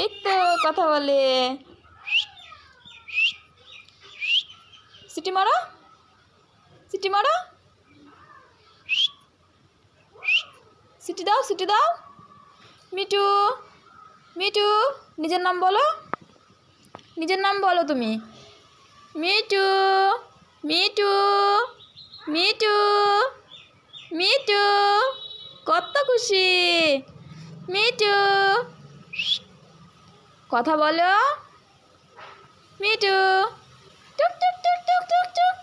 এই তো কথা বলে। সিটি মারো। সিটি মারো। সিটি দাও সিটি দাও। মিটু মিটু নিজের নাম বলো। নিজের নাম বলো তুমি। মিটু মিটু মিটু মিটু কত খুশি। মিটু কথা বলো। মিটু টুক টুক টুক টুক টুক টুক।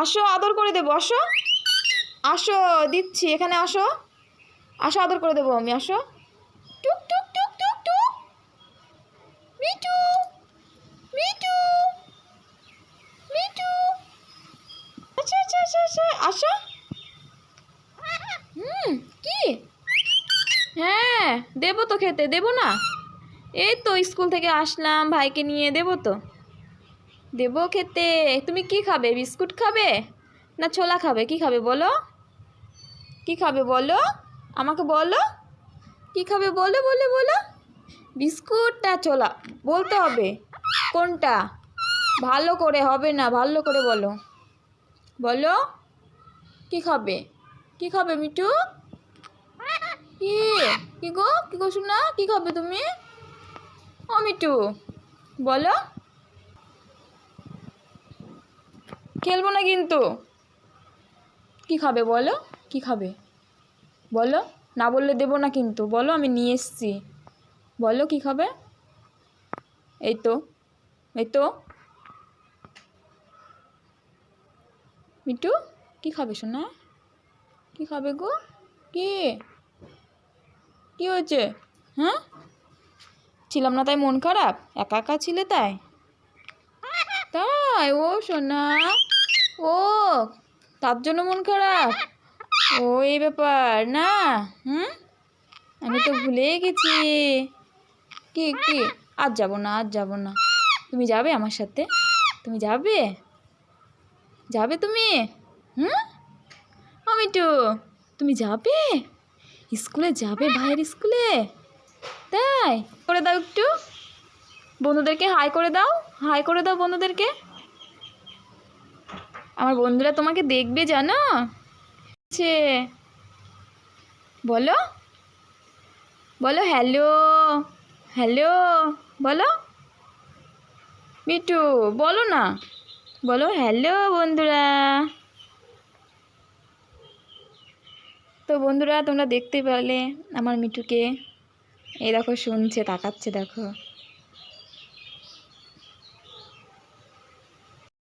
আসো, আদর করে দেবো, আসো। আসো, দিচ্ছি, এখানে আসো। আসো, আদর করে দেবো আমি, আসো। টুক টুক টুক টুক টুক। মিটু মিটু মিটু আচ্ছা আচ্ছা আচ্ছা আচ্ছা আসো হুম কি হ্যাঁ দেবো তো খেতে, দেবো না? এই তো স্কুল থেকে আসলাম, ভাইকে নিয়ে দেবো তো। দেবো খেতে, তুমি কি খাবে, বিস্কুট খাবে না ছোলা খাবে? কি খাবে বলো? কি খাবে বলো? আমাকে বলো। কি খাবে বলো, বলে, বলো? বিস্কুটটা ছোলা, বলতে হবে। কোনটা? ভালো করে, হবে না, ভালো করে বলো। বলো, কি খাবে? কি খাবে মিটু কি? গো? কি গো শোনা কি খাবে তুমি? ও মিটু বলো। খেলব না কিন্তু। কি খাবে বলো? কি খাবে? বলো। না বললে দেবো না কিন্তু। বলো, আমি নিয়ে এসছি। বলো, কি খাবে? এই তো এই তো। মিটু, কি খাবে শোনা কি খাবে গো? কি? কি হয়েছে? হ্যাঁ? ছিলাম না তাই মন খারাপ? একা একা ছিলে তাই? তাই? ও সোনা। ও, তার জন্য মন খারাপ? ও, এই ব্যাপার। না? হুম? আমি তো ভুলেই গেছি। কি কি? আজ যাব না, আজ যাব না। তুমি যাবে আমার সাথে? তুমি যাবে? যাবে তুমি? হুম? অমিটু তুমি যাবে? স্কুলে যাবে ভাইয়ের স্কুলে? তাই? করে দাও একটু। বন্ধুদেরকে হাই করে দাও। হাই করে দাও বন্ধুদেরকে। আমার বন্ধুরা তোমাকে দেখবে, জানো? আছে বলো। বলো, হ্যালো। হ্যালো। বলো। মিটু বলো না। বলো, হ্যালো বন্ধুরা। তো বন্ধুরা তোমরা দেখতে পারলে আমার মিঠুকে। এই দেখো শুনছে তাকাচ্ছে দেখো।